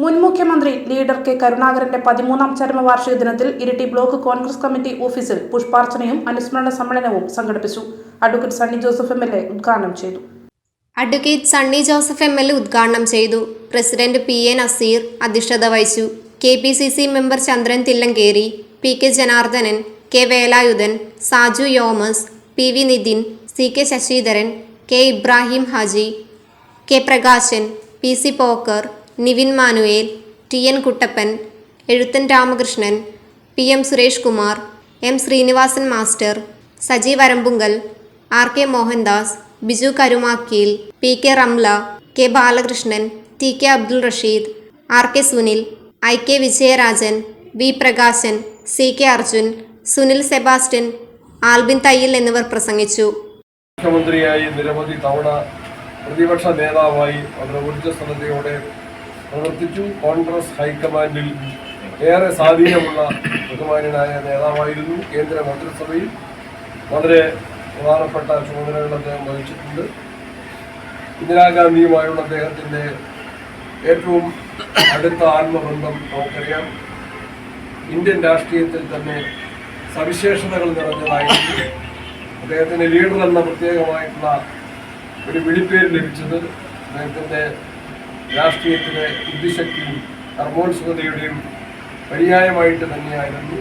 മുൻ മുഖ്യമന്ത്രി leader K കരുണാകരന്റെ പതിമൂന്നാം ചരമവാർഷിക ദിനത്തിൽ ഇരിട്ടി ബ്ലോക്ക് കോൺഗ്രസ് കമ്മിറ്റി ഓഫീസിൽ പുഷ്പാർച്ചനയും അനുസ്മരണ സമ്മേളനവും സംഘടിപ്പിച്ചു. Advocate Sunny Joseph M L A ഉദ്ഘാടനം ചെയ്തു. Advocate Sunny Joseph M L A ഉദ്ഘാടനം ചെയ്തു. പ്രസിഡന്റ് പി എ നസീർ അധ്യക്ഷത വഹിച്ചു. K P C C member Chandran Thillankeri P K Janardhanan K Velayudhan Saju Yomas P V Nithin C K Sasidharan K Ibrahim Haji K Prakashan P C Pokker Nivin Manuel T N Kuttappan Ezhuthan Ramakrishnan P M Suresh Kumar M Srinivasan master Saji Varambunkal R K Mohandas Biju Karumakkil P K Ramla K Balakrishnan T K Abdul Rasheed R K Sunil I K Vijayarajan V Prakashan C K Arjun Sunil Sebastian Albin Thayyil എന്നിവർ പ്രസംഗിച്ചു. മുഖ്യമന്ത്രിയായി നിരവധി തവണ പ്രതിപക്ഷ നേതാവായി വളരെ ഊർജസ്വലതയോടെ പ്രവർത്തിച്ചു. കോൺഗ്രസ് ഹൈക്കമാൻഡിൽ ഏറെ സ്വാധീനമുള്ള ബഹുമാനായ നേതാവായിരുന്നു കേന്ദ്ര മന്ത്രിസഭയിൽ. വളരെ പ്രധാനപ്പെട്ട ചുമതലകൾ അദ്ദേഹം വഹിച്ചിട്ടുണ്ട്. ഇന്ദിരാഗാന്ധിയുമായുള്ള അദ്ദേഹത്തിന്റെ ഏറ്റവും അടുത്ത ആത്മബന്ധം നമുക്കറിയാം. ഇന്ത്യൻ രാഷ്ട്രീയത്തിൽ തന്നെ സവിശേഷതകൾ നിറഞ്ഞതായിരുന്നു. അദ്ദേഹത്തിന്റെ ലീഡർ എന്ന പ്രത്യേകമായിട്ടുള്ള ഒരു വിളിപ്പേര് ലഭിച്ചത് അദ്ദേഹത്തിന്റെ രാഷ്ട്രീയത്തിലെ ബുദ്ധിശക്തിയും കർമ്മോത്സുകതയുടെയും പര്യായമായിട്ട് തന്നെയായിരുന്നു